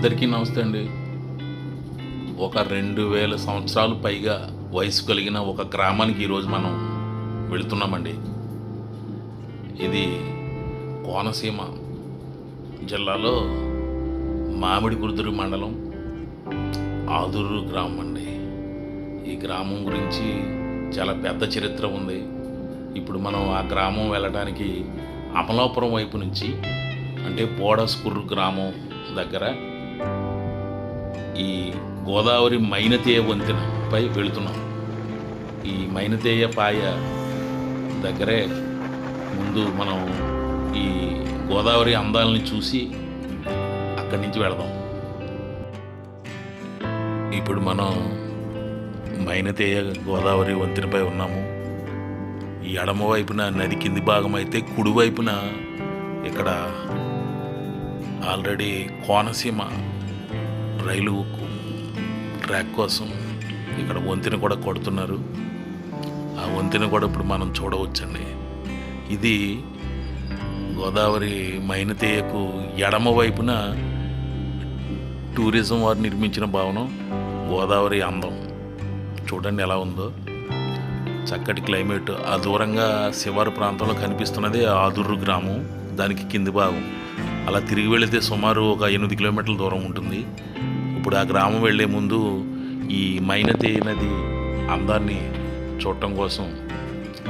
అందరికీ నమస్తే అండి. ఒక రెండు వేల సంవత్సరాలు పైగా వయసు కలిగిన ఒక గ్రామానికి ఈరోజు మనం వెళుతున్నామండి. ఇది కోనసీమ జిల్లాలో మామిడి కుదురు మండలం ఆదూరు గ్రామం అండి. ఈ గ్రామం గురించి చాలా పెద్ద చరిత్ర ఉంది. ఇప్పుడు మనం ఆ గ్రామం వెళ్ళడానికి అమలాపురం వైపు నుంచి అంటే పోడస్కుర్రు గ్రామం దగ్గర ఈ గోదావరి మైనతేయ వంతెనపై వెళుతున్నాం. ఈ మైనతేయ పాయ దగ్గరే ముందు మనం ఈ గోదావరి అందాలని చూసి అక్కడి నుంచి వెళదాం. ఇప్పుడు మనం మైనతేయ గోదావరి వంతెనపై ఉన్నాము. ఈ ఎడమ వైపున నది కింది భాగం అయితే కుడివైపున ఇక్కడ ఆల్రెడీ కోనసీమ రైలు ట్రాక్ కోసం ఇక్కడ వంతెన కూడా కొడుతున్నారు. ఆ వంతెన కూడా ఇప్పుడు మనం చూడవచ్చండి. ఇది గోదావరి మైనతేయకు ఎడమ వైపున టూరిజం వారు నిర్మించిన భవనం గోదావరి అందం. చూడండి ఎలా ఉందో. చక్కటి క్లైమేట్. ఆ దూరంగా శివారు ప్రాంతంలో కనిపిస్తున్నది ఆదుర్రు గ్రామం. దానికి కింది భాగం. అలా తిరిగి వెళితే సుమారు ఒక ఎనిమిది కిలోమీటర్ల దూరం ఉంటుంది. ఇప్పుడు ఆ గ్రామం వెళ్ళే ముందు ఈ మైనతే నది అందాన్ని చూడటం కోసం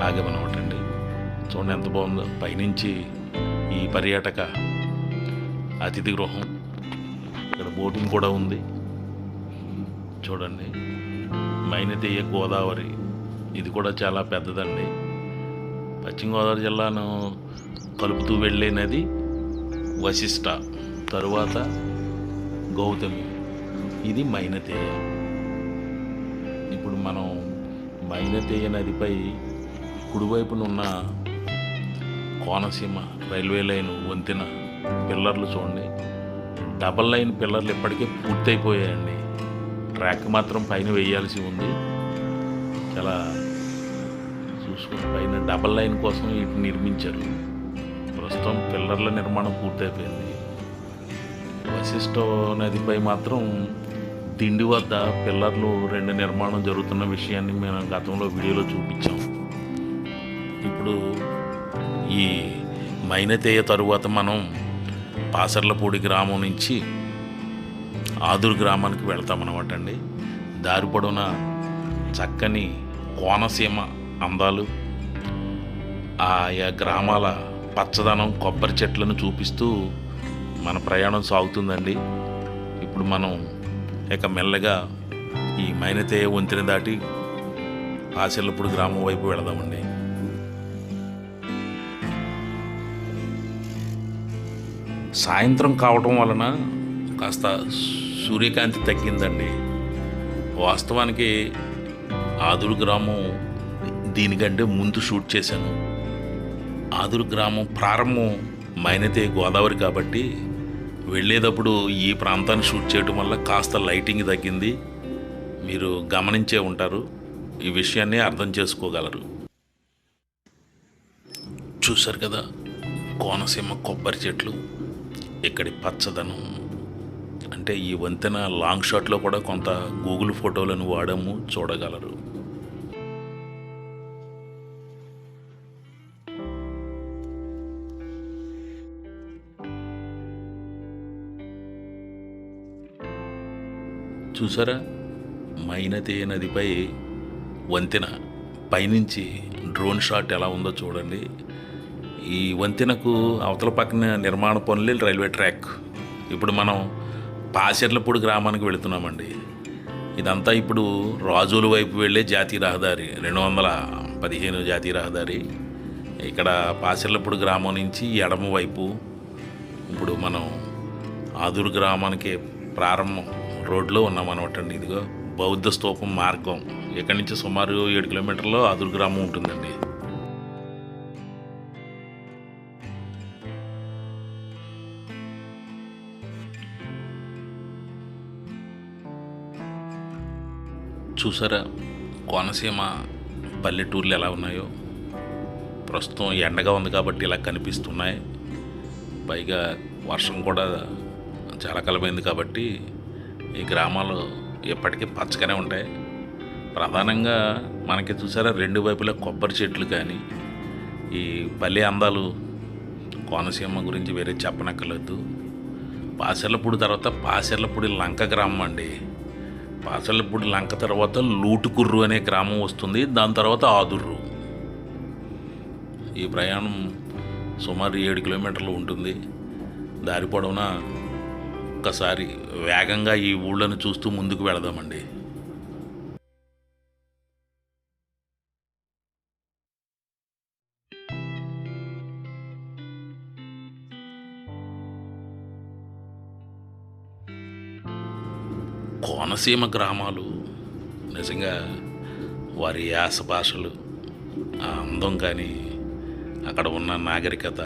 ఆగామన్నమాట అండి చూడండి ఎంత బాగుందో. పైనుంచి ఈ పర్యాటక అతిథి గృహం. ఇక్కడ బోటింగ్ కూడా ఉంది. చూడండి. మైనతేయ గోదావరి. ఇది కూడా చాలా పెద్దదండి. పశ్చిమ గోదావరి జిల్లాను కలుపుతూ వెళ్ళే నది వశిష్ట. తరువాత గౌతమి. ఇది మైనతేయ ఇప్పుడు మనం మైనతేయ నదిపై కుడివైపున ఉన్న కోనసీమ రైల్వే లైన్ వంతెన పిల్లర్లు చూడండి. డబల్ లైన్ పిల్లర్లు ఇప్పటికే పూర్తయిపోయాయండి. ట్రాక్ మాత్రం పైన వేయాల్సి ఉంది. చాలా చూసుకుని పైన డబల్ లైన్ కోసం వీటిని నిర్మించారు. ప్రస్తుతం పిల్లర్ల నిర్మాణం పూర్తయిపోయింది. వశిష్ఠ నదిపై మాత్రం దిండి వద్ద పిల్లర్లు రెండు నిర్మాణం జరుగుతున్న విషయాన్ని మేము గతంలో వీడియోలో చూపించాం. ఇప్పుడు ఈ మైనతేయ తరువాత మనం పాసర్లపూడి గ్రామం నుంచి ఆదురు గ్రామానికి వెళ్తామన్నమాట అండి. దారి పొడవున చక్కని కోనసీమ అందాలు ఆయా గ్రామాల పచ్చదనం కొబ్బరి చెట్లను చూపిస్తూ మన ప్రయాణం సాగుతుందండి. ఇప్పుడు మనం ఇక మెల్లగా ఈ మైనతే వంతెన దాటి ఆశలప్పుడు గ్రామం వైపు వెళదామండి. సాయంత్రం కావటం వలన కాస్త సూర్యకాంతి తగ్గిందండి. వాస్తవానికి ఆదురు గ్రామం దీనికంటే ముందు షూట్ చేశాను. ఆదురు గ్రామం ప్రారంభం మైనతే గోదావరి కాబట్టి వెళ్ళేటప్పుడు ఈ ప్రాంతాన్ని షూట్ చేయడం వల్ల కాస్త లైటింగ్ తగ్గింది. మీరు గమనించే ఉంటారు. ఈ విషయాన్ని అర్థం చేసుకోగలరు. చూశారు కదా? కోనసీమ కొబ్బరి చెట్లు ఇక్కడి పచ్చదనం. అంటే ఈ వంతెన లాంగ్ షాట్లో కూడా కొంత గూగుల్ ఫోటోలను వాడము చూడగలరు. చూసారా? మైనతే నదిపై వంతెన. పైనుంచి డ్రోన్ షాట్ ఎలా ఉందో చూడండి. ఈ వంతెనకు అవతల పక్కన నిర్మాణ పనులు రైల్వే ట్రాక్. ఇప్పుడు మనం పాసెర్లపూడి గ్రామానికి వెళుతున్నామండి. ఇదంతా ఇప్పుడు రాజుల వైపు వెళ్ళే జాతీయ రహదారి రెండు వందల పదిహేను జాతీయ రహదారి. ఇక్కడ పాసెర్లపూడి గ్రామం నుంచి ఎడమ వైపు ఇప్పుడు మనం ఆదూరు గ్రామానికి ప్రారంభం. రోడ్లో ఉన్నామన్నమాట అండి. ఇదిగో బౌద్ధ స్తూపం మార్గం. ఇక్కడి నుంచి సుమారు ఏడు కిలోమీటర్లో అదురు గ్రామం ఉంటుందండి. చూసారా? కోనసీమ పల్లెటూర్లు ఎలా ఉన్నాయో? ప్రస్తుతం ఎండగా ఉంది కాబట్టి ఇలా కనిపిస్తున్నాయి. పైగా వర్షం కూడా చాలా కలమైంది కాబట్టి ఈ గ్రామాలు ఎప్పటికీ పచ్చగానే ఉంటాయి. ప్రధానంగా మనకి చూసారా రెండు వైపులా కొబ్బరి చెట్లు కానీ ఈ పల్లె అందాలు కోనసీమ గురించి వేరే చెప్పనక్కర్లేదు. పాసర్లపూడి తర్వాత పాసర్లపూడి లంక గ్రామం అండి. పాసర్లపూడి లంక తర్వాత లూటుకుర్రు అనే గ్రామం వస్తుంది దాని తర్వాత ఆదుర్రు. ఈ ప్రయాణం సుమారు ఏడు కిలోమీటర్లు ఉంటుంది. దారి పొడవునా ఒక్కసారి వేగంగా ఈ ఊళ్ళను చూస్తూ ముందుకు వెళదామండి. కోనసీమ గ్రామాలు నిజంగా వారి యాస భాషలు ఆ అందం కానీ అక్కడ ఉన్న నాగరికత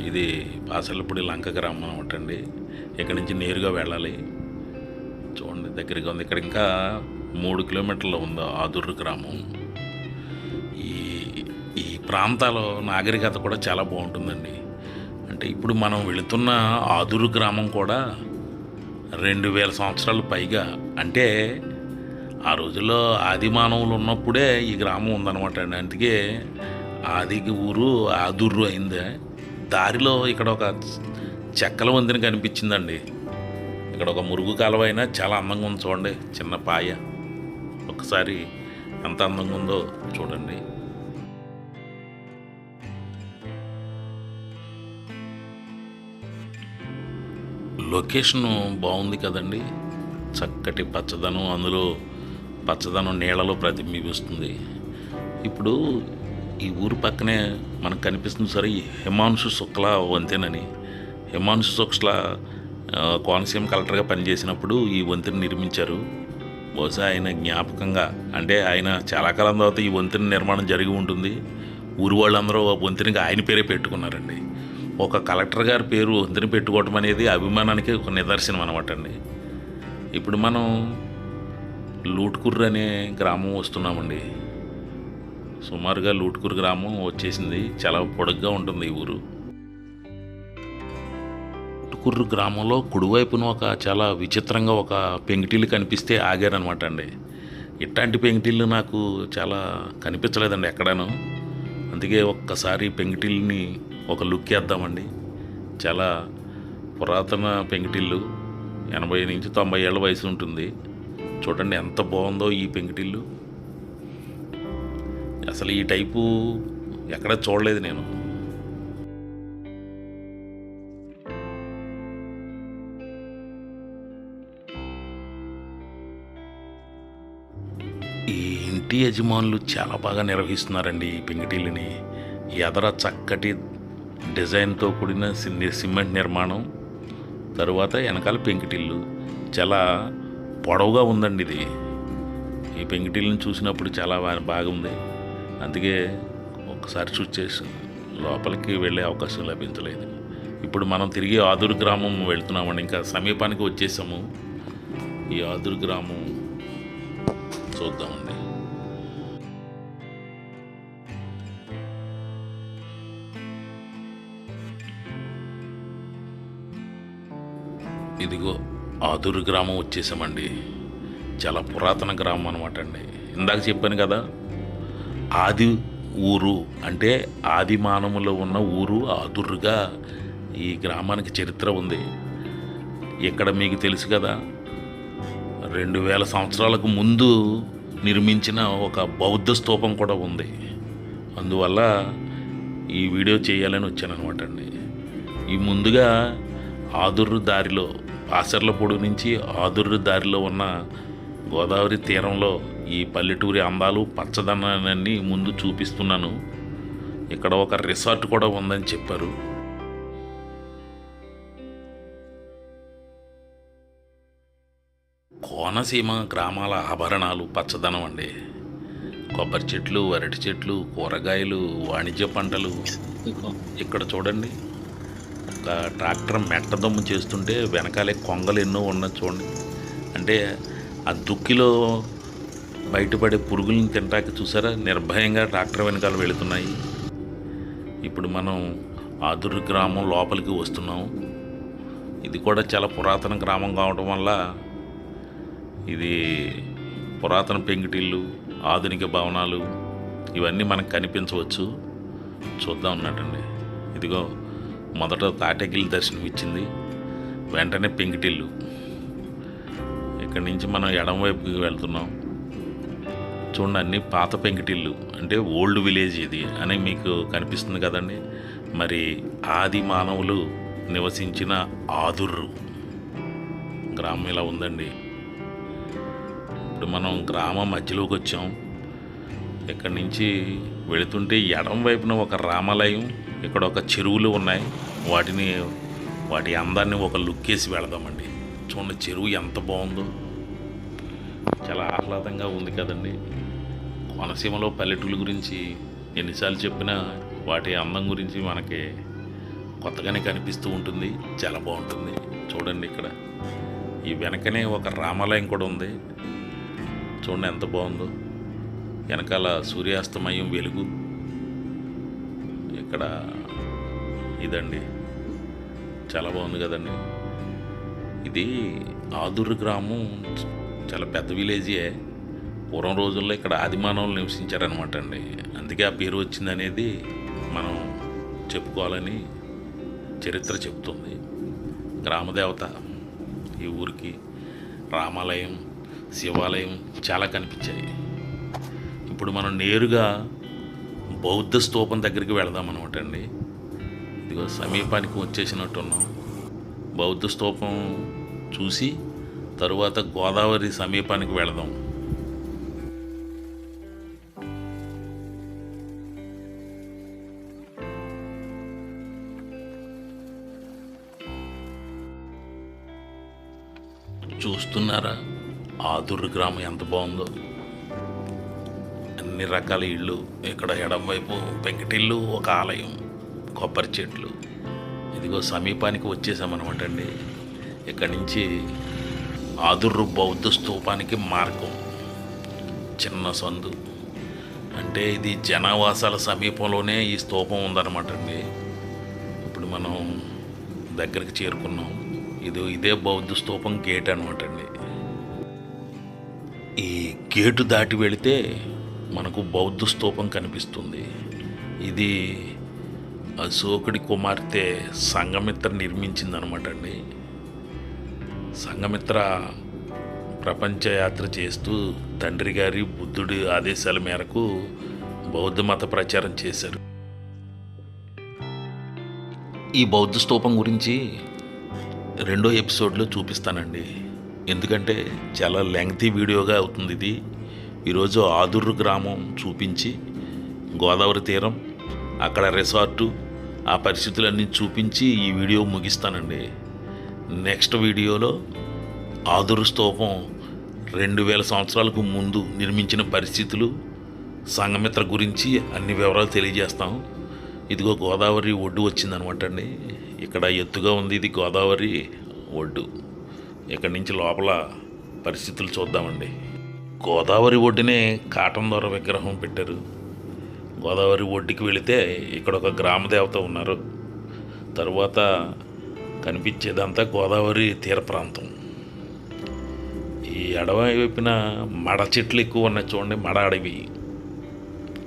ఇది పాసలపూడి లంక గ్రామం ఒకటండి అండి. ఇక్కడి నుంచి నేరుగా వెళ్ళాలి. చూడండి దగ్గరగా ఉంది. ఇక్కడ ఇంకా మూడు కిలోమీటర్లు ఉంది ఆదుర్రు గ్రామం. ఈ ఈ ప్రాంతాల నాగరికత కూడా చాలా బాగుంటుందండి. అంటే ఇప్పుడు మనం వెళుతున్న ఆదురు గ్రామం కూడా రెండు వేల సంవత్సరాలు పైగా. అంటే ఆ రోజుల్లో ఆది మానవులు ఉన్నప్పుడే ఈ గ్రామం ఉందన్నమాట అండి. అందుకే ఆదికి ఊరు ఆదుర్రు అయింది. దారిలో ఇక్కడ ఒక చెక్కల వంతెన కనిపించిందండి. ఇక్కడ ఒక మురుగు కాలువ అయినా చాలా అందంగా ఉంది చూడండి చిన్న పాయ. ఒకసారి ఎంత అందంగా ఉందో చూడండి. లొకేషన్ బాగుంది కదండి. చక్కటి పచ్చదనం అందులో పచ్చదనం నీళ్ళలో ప్రతిబింబిస్తుంది. ఇప్పుడు ఈ ఊరు పక్కనే మనకు కనిపిస్తుంది సరే హిమాంశు శుక్ల వంతెనని. హిమాంశు శుక్ల కోనసీమ కలెక్టర్గా పనిచేసినప్పుడు ఈ వంతెన నిర్మించారు. బహుశా ఆయన జ్ఞాపకంగా అంటే ఆయన చాలా కాలం తర్వాత ఈ వంతెన నిర్మాణం జరిగి ఉంటుంది. ఊరు వాళ్ళందరూ వంతెనకి ఆయన పేరే పెట్టుకున్నారండి. ఒక కలెక్టర్ గారి పేరు వంతెన పెట్టుకోవటం అనేది అభిమానానికి ఒక నిదర్శనం అనమాట అండి. ఇప్పుడు మనం లూట్కుర్ అనే గ్రామం వస్తున్నామండి. సుమారుగా లూట్కూరు గ్రామం వచ్చేసింది. చాలా పొడుగ్గా ఉంటుంది ఈ ఊరు. లూట్కూరు గ్రామంలో కుడివైపున ఒక చాలా విచిత్రంగా ఒక పెంకిటిల్లు కనిపిస్తే ఆగారనమాట అండి. ఇట్లాంటి పెంకిటిల్లు నాకు చాలా కనిపించలేదండి ఎక్కడాను. అందుకే ఒక్కసారి పెంకిటిల్ని ఒక లుక్ వేద్దామండి. చాలా పురాతన పెంకిటిల్లు ఎనభై నుంచి తొంభై ఏళ్ళ వయసు ఉంటుంది. చూడండి ఎంత బాగుందో ఈ పెంకిటిల్లు. అసలు ఈ టైపు ఎక్కడ చూడలేదు నేను. ఇంటి యజమానులు చాలా బాగా నిర్వహిస్తున్నారండి ఈ పెంకిటిల్లుని ఎదర చక్కటి డిజైన్తో కూడిన సి- సిమెంట్ నిర్మాణం తరువాత వెనకాల పెంకిటిల్లు చాలా పొడవుగా ఉందండి ఇది. ఈ పెంకిటిల్ని చూసినప్పుడు చాలా బాగుంది. అందుకే ఒకసారి చూసి లోపలికి వెళ్ళే అవకాశం లభించలేదు. ఇప్పుడు మనం తిరిగి ఆదురు గ్రామం వెళ్తున్నామండి. ఇంకా సమీపానికి వచ్చేసాము. ఈ ఆదురు గ్రామం చూద్దామండి. ఇదిగో ఆదురు గ్రామం వచ్చేసామండి. చాలా పురాతన గ్రామం అనమాట అండి. ఇందాక చెప్పాను కదా ఆది ఊరు అంటే ఆది మానవులో ఉన్న ఊరు ఆదుర్రుగా ఈ గ్రామానికి చరిత్ర ఉంది. ఇక్కడ మీకు తెలుసు కదా రెండు వేల సంవత్సరాలకు ముందు నిర్మించిన ఒక బౌద్ధ స్తూపం కూడా ఉంది. అందువల్ల ఈ వీడియో చేయాలని వచ్చాను అనమాట అండి. ఈ ముందుగా ఆదుర్రు దారిలో పాసర్లపొడి నుంచి ఆదుర్రు దారిలో ఉన్న గోదావరి తీరంలో ఈ పల్లెటూరి అందాలు పచ్చదనాన్ని ముందు చూపిస్తున్నాను. ఇక్కడ ఒక రిసార్ట్ కూడా ఉందని చెప్పారు. కోనసీమ గ్రామాల ఆభరణాలు పచ్చదనం అండి. కొబ్బరి చెట్లు అరటి చెట్లు కూరగాయలు వాణిజ్య పంటలు. ఇక్కడ చూడండి. ఒక ట్రాక్టర్ మెట్టదమ్ము చేస్తుంటే వెనకాలే కొంగలు ఎన్నో ఉన్న చూడండి. అంటే ఆ దుక్కిలో బయటపడే పురుగులను తింటాక చూసారా? నిర్భయంగా ట్రాక్టర్ వెనకాల వెళుతున్నాయి. ఇప్పుడు మనం ఆదురు గ్రామం లోపలికి వస్తున్నాం. ఇది కూడా చాలా పురాతన గ్రామం కావడం వల్ల ఇది పురాతన పెంకిటిల్లు ఆధునిక భవనాలు ఇవన్నీ మనకు కనిపించవచ్చు. చూద్దాం ఉన్నట్టండి ఇదిగో మొదట తాటగిల్లి దర్శనం ఇచ్చింది వెంటనే పెంకిటిల్లు. ఇక్కడి నుంచి మనం ఎడం వైపుకి వెళ్తున్నాం. చూడండి అన్ని పాత పెంకిటిల్లు. అంటే ఓల్డ్ విలేజ్ ఇది అని మీకు కనిపిస్తుంది కదండి. మరి ఆది మానవులు నివసించిన ఆదుర్రు. గ్రామం ఇలా ఉందండి. ఇప్పుడు మనం గ్రామం మధ్యలోకి వచ్చాం ఇక్కడి నుంచి వెళుతుంటే ఎడం వైపున ఒక రామాలయం ఇక్కడ ఒక చెరువులు ఉన్నాయి. వాటిని వాటి అందాన్ని ఒక లుక్ వేసి వెళదామండి. చూడండి చెరువు ఎంత బాగుందో. చాలా ఆహ్లాదంగా ఉంది కదండి. కోనసీమలో పల్లెటూరు గురించి ఎన్నిసార్లు చెప్పినా వాటి అందం గురించి మనకి కొత్తగానే కనిపిస్తూ ఉంటుంది. చాలా బాగుంటుంది. చూడండి ఇక్కడ. ఈ వెనకనే ఒక రామాలయం కూడా ఉంది. చూడండి ఎంత బాగుందో. వెనకాల సూర్యాస్తమయం వెలుగు. ఇక్కడ ఇదండి. చాలా బాగుంది కదండి. ఇది ఆదుర్ గ్రామం చాలా పెద్ద విలేజే. పూర్వం రోజుల్లో ఇక్కడ ఆదిమానవులు నివసించారనమాట అండి అందుకే ఆ పేరు వచ్చింది అనేది మనం చెప్పుకోవాలని చరిత్ర చెప్తుంది. గ్రామదేవత ఈ ఊరికి రామాలయం శివాలయం చాలా కనిపించాయి. ఇప్పుడు మనం నేరుగా బౌద్ధ స్తూపం దగ్గరికి వెళదాం అనమాట అండి. ఇదిగో సమీపానికి వచ్చేసినట్టున్నాం. బౌద్ధ స్తూపం చూసి తరువాత గోదావరి సమీపానికి వెళదాం. చూస్తున్నారా? ఆదుర్రు గ్రామం ఎంత బాగుందో. అన్ని రకాల ఇళ్ళు. ఇక్కడ ఎడంవైపు పెంకటిల్లు ఒక ఆలయం కొబ్బరి చెట్లు. ఇదిగో సమీపానికి వచ్చేసామన్నమాట అండి ఇక్కడి నుంచి ఆదుర్రు బౌద్ధ స్తూపానికి మార్గం. చిన్న సందు. అంటే ఇది జనావాసాల సమీపంలోనే ఈ స్తూపం ఉందన్నమాట అండి ఇప్పుడు మనం దగ్గరికి చేరుకున్నాం. ఇది ఇదే బౌద్ధ స్తూపం గేట్ అనమాట అండి ఈ గేటు దాటి వెళితే మనకు బౌద్ధ స్తూపం కనిపిస్తుంది. ఇది అశోకుడి కుమార్తె సంఘమిత్ర నిర్మించిందనమాట అండి. సంఘమిత్ర ప్రపంచయాత్ర చేస్తూ తండ్రి గారి బుద్ధుడి ఆదేశాల మేరకు బౌద్ధ మత ప్రచారం చేశారు. ఈ బౌద్ధ స్తూపం గురించి రెండో ఎపిసోడ్లో చూపిస్తానండి. ఎందుకంటే చాలా లెంగ్తీ వీడియోగా అవుతుంది ఇది. ఈరోజు ఆదుర్రు గ్రామం చూపించి గోదావరి తీరం అక్కడ రిసార్టు ఆ పరిస్థితులన్నీ చూపించి ఈ వీడియో ముగిస్తానండి. నెక్స్ట్ వీడియోలో ఆదురు స్తూపం రెండు వేల సంవత్సరాలకు ముందు నిర్మించిన పరిస్థితులు సంఘమిత్ర గురించి అన్ని వివరాలు తెలియజేస్తాం. ఇదిగో గోదావరి ఒడ్డు వచ్చిందనమాట అండి. ఇక్కడ ఎత్తుగా ఉంది ఇది గోదావరి ఒడ్డు. ఇక్కడి నుంచి లోపల పరిస్థితులు చూద్దామండి. గోదావరి ఒడ్డునే కాటన్ దొర విగ్రహం పెట్టారు. గోదావరి ఒడ్డుకి వెళితే ఇక్కడ ఒక గ్రామ దేవత ఉన్నారు. తరువాత కనిపించేదంతా గోదావరి తీర ప్రాంతం. ఈ అడవి వైపున మడ చెట్లు ఎక్కువ ఉన్నాయి చూడండి మడ అడవి.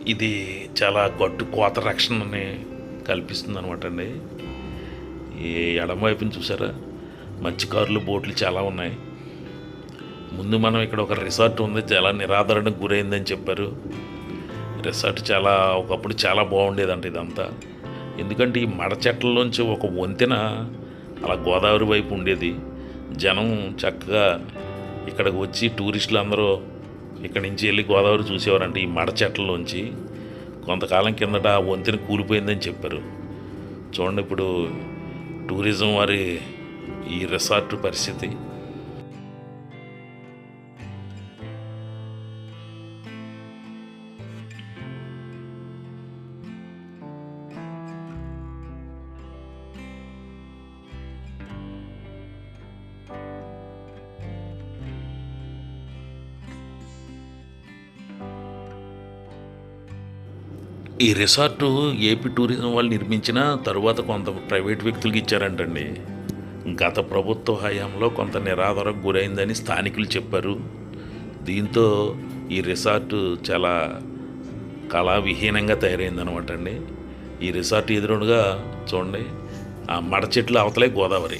ఇది చాలా గట్టు కోత రక్షణని కల్పిస్తుంది అనమాట అండి. ఈ ఎడమ వైపున చూసారా? మత్స్యకారులు బోట్లు చాలా ఉన్నాయి. ముందు మనం ఇక్కడ ఒక రిసార్ట్ ఉంది చాలా నిరాదరణకు గురైందని చెప్పారు. రిసార్ట్ చాలా ఒకప్పుడు చాలా బాగుండేదంట ఇదంతా. ఎందుకంటే ఈ మడచెట్లలోంచి ఒక వంతెన అలా గోదావరి వైపు ఉండేది. జనం చక్కగా ఇక్కడికి వచ్చి టూరిస్టులు అందరూ ఇక్కడి నుంచి వెళ్ళి గోదావరి చూసేవారంట ఈ మడచెట్లలోంచి కొంతకాలం కిందట ఆ వంతెన కూలిపోయిందని చెప్పారు. చూడండి ఇప్పుడు టూరిజం వారి ఈ రిసార్ట్ పరిస్థితి. ఈ రిసార్టు ఏపీ టూరిజం వాళ్ళు నిర్మించిన తరువాత కొంత ప్రైవేట్ వ్యక్తులకి ఇచ్చారంటండి. గత ప్రభుత్వ హయాంలో కొంత నిరాధారకు గురైందని స్థానికులు చెప్పారు. దీంతో ఈ రిసార్ట్ చాలా కళావిహీనంగా తయారైందనమాట అండి ఈ రిసార్ట్ ఎదురుగా చూడండి ఆ మడ చెట్లు అవతలే గోదావరి.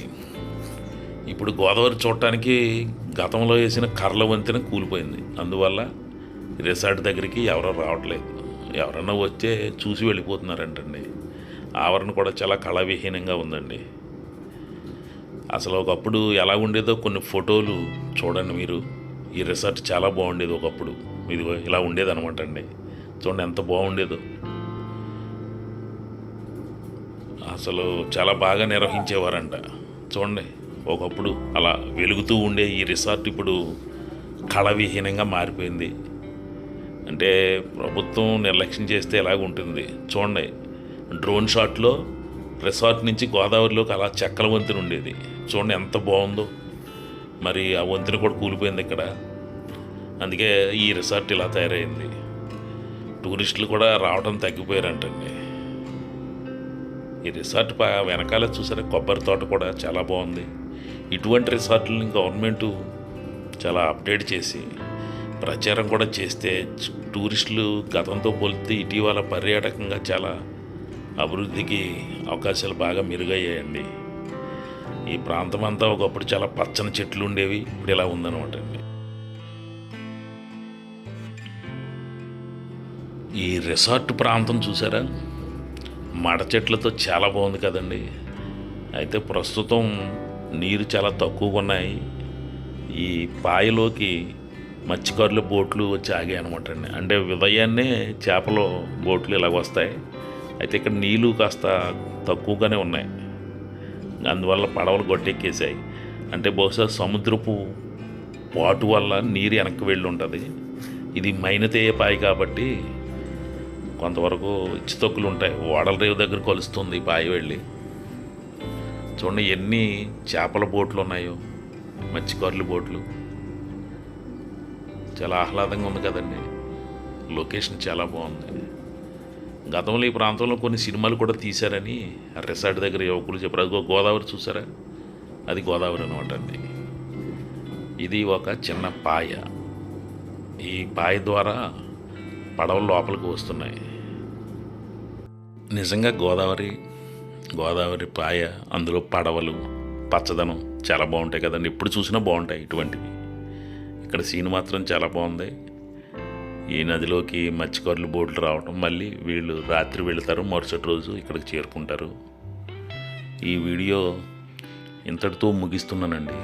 ఇప్పుడు గోదావరి చూడటానికి గతంలో వేసిన కర్ల వంతెన కూలిపోయింది. అందువల్ల రిసార్ట్ దగ్గరికి ఎవరో రావట్లేదు. ఎవరన్నా వచ్చే చూసి వెళ్ళిపోతున్నారంటండి. ఆవరణ కూడా చాలా కళావిహీనంగా ఉందండి. అసలు ఒకప్పుడు ఎలా ఉండేదో కొన్ని ఫోటోలు చూడండి మీరు. ఈ రిసార్ట్ చాలా బాగుండేది ఒకప్పుడు. ఇది ఇలా ఉండేది అనమాట అండి. చూడండి ఎంత బాగుండేదో. అసలు చాలా బాగా నిర్వహించేవారంట. చూడండి ఒకప్పుడు అలా వెలుగుతూ ఉండే ఈ రిసార్ట్ ఇప్పుడు కళవిహీనంగా మారిపోయింది. అంటే ప్రభుత్వం నిర్లక్ష్యం చేస్తే ఎలాగ ఉంటుంది? చూడండి డ్రోన్ షాట్లో రిసార్ట్ నుంచి గోదావరిలోకి అలా చెక్కల వంతెన ఉండేది. చూడండి ఎంత బాగుందో. మరి ఆ వంతెన కూడా కూలిపోయింది ఇక్కడ. అందుకే ఈ రిసార్ట్ ఇలా తయారైంది. టూరిస్టులు కూడా రావడం తగ్గిపోయారంటండి. ఈ రిసార్ట్ ప- వెనకాల చూసారా కొబ్బరి తోట కూడా చాలా బాగుంది. ఇటువంటి రిసార్ట్లని గవర్నమెంట్ చాలా అప్డేట్ చేసి ప్రచారం కూడా చేస్తే టూరిస్టులు గతంతో పోలిస్తే ఇటీవల పర్యాటకంగా చాలా అభివృద్ధికి అవకాశాలు బాగా మెరుగయ్యాయండి. ఈ ప్రాంతం అంతా ఒకప్పుడు చాలా పచ్చని చెట్లు ఉండేవి ఇప్పుడు ఇలా ఉందన్నమాట అండి. ఈ రిసార్ట్ ప్రాంతం చూసారా? మడ చెట్లతో చాలా బాగుంది కదండి. అయితే ప్రస్తుతం నీరు చాలా తక్కువగా ఉన్నాయి. ఈ పాయలోకి మత్స్యకారుల బోట్లు వచ్చి ఆగాయి అనమాట అండి. అంటే ఉదయాన్నే చేపలు బోట్లు ఇలాగ వస్తాయి. అయితే ఇక్కడ నీళ్ళు కాస్త తక్కువగానే ఉన్నాయి. అందువల్ల పడవలు గొట్టెక్కేసాయి అంటే బహుశా సముద్రపు పాటు వల్ల నీరు వెనక్కి వెళ్ళి ఉంటుంది. ఇది మైనతేయ పాయ కాబట్టి కొంతవరకు ఇచ్చితొక్కులు ఉంటాయి. ఓడల రేవు దగ్గర కలుస్తుంది ఈ పాయ వెళ్ళి. చూడండి ఎన్ని చేపల బోట్లు ఉన్నాయో మత్స్యకారుల బోట్లు. చాలా ఆహ్లాదంగా ఉంది కదండి. లొకేషన్ చాలా బాగుంది. గతంలో ఈ ప్రాంతంలో కొన్ని సినిమాలు కూడా తీశారని ఆ రిసార్ట్ దగ్గర యువకులు చెప్పారు. అది గోదావరి చూసారా? అది గోదావరి అనమాట అండి. ఇది ఒక చిన్న పాయ. ఈ పాయ ద్వారా పడవలు లోపలికి వస్తున్నాయి. నిజంగా గోదావరి గోదావరి పాయ అందులో పడవలు పచ్చదనం చాలా బాగుంటాయి కదండి. ఎప్పుడు చూసినా బాగుంటాయి ఇటువంటివి. ఇక్కడ సీన్ మాత్రం చాలా బాగుంది. ఈ నదిలోకి మత్స్యకారులు బోట్లు రావడం మళ్ళీ వీళ్ళు రాత్రి వెళతారు మరుసటి రోజు ఇక్కడికి చేరుకుంటారు. ఈ వీడియో ఇంతటితో ముగిస్తున్నానండి.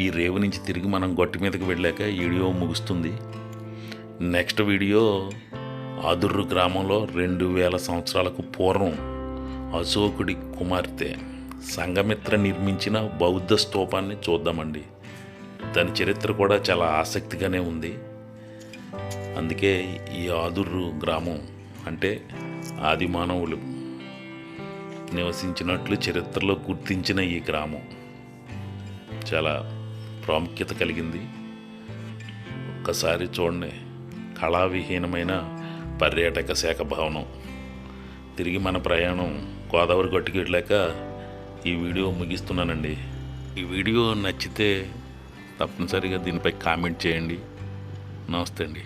ఈ రేవు నుంచి తిరిగి మనం గొట్టి మీదకి వెళ్ళాక వీడియో ముగుస్తుంది. నెక్స్ట్ వీడియో ఆదుర్రు గ్రామంలో రెండు వేల సంవత్సరాలకు పూర్వం అశోకుడి కుమార్తె సంఘమిత్ర నిర్మించిన బౌద్ధ స్తూపాన్ని చూద్దామండి. దాని చరిత్ర కూడా చాలా ఆసక్తిగానే ఉంది. అందుకే ఈ ఆదుర్రు గ్రామం అంటే ఆది మానవులు నివసించినట్లు చరిత్రలో గుర్తించిన ఈ గ్రామం. చాలా ప్రాముఖ్యత కలిగింది. ఒక్కసారి చూడండి కళావిహీనమైన పర్యాటక శాఖ భవనం. తిరిగి మన ప్రయాణం గోదావరి గట్టుకు ఈ వీడియో ముగిస్తున్నానండి. ఈ వీడియో నచ్చితే తప్పనిసరిగా దీనిపై కామెంట్ చేయండి. నమస్తే అండి.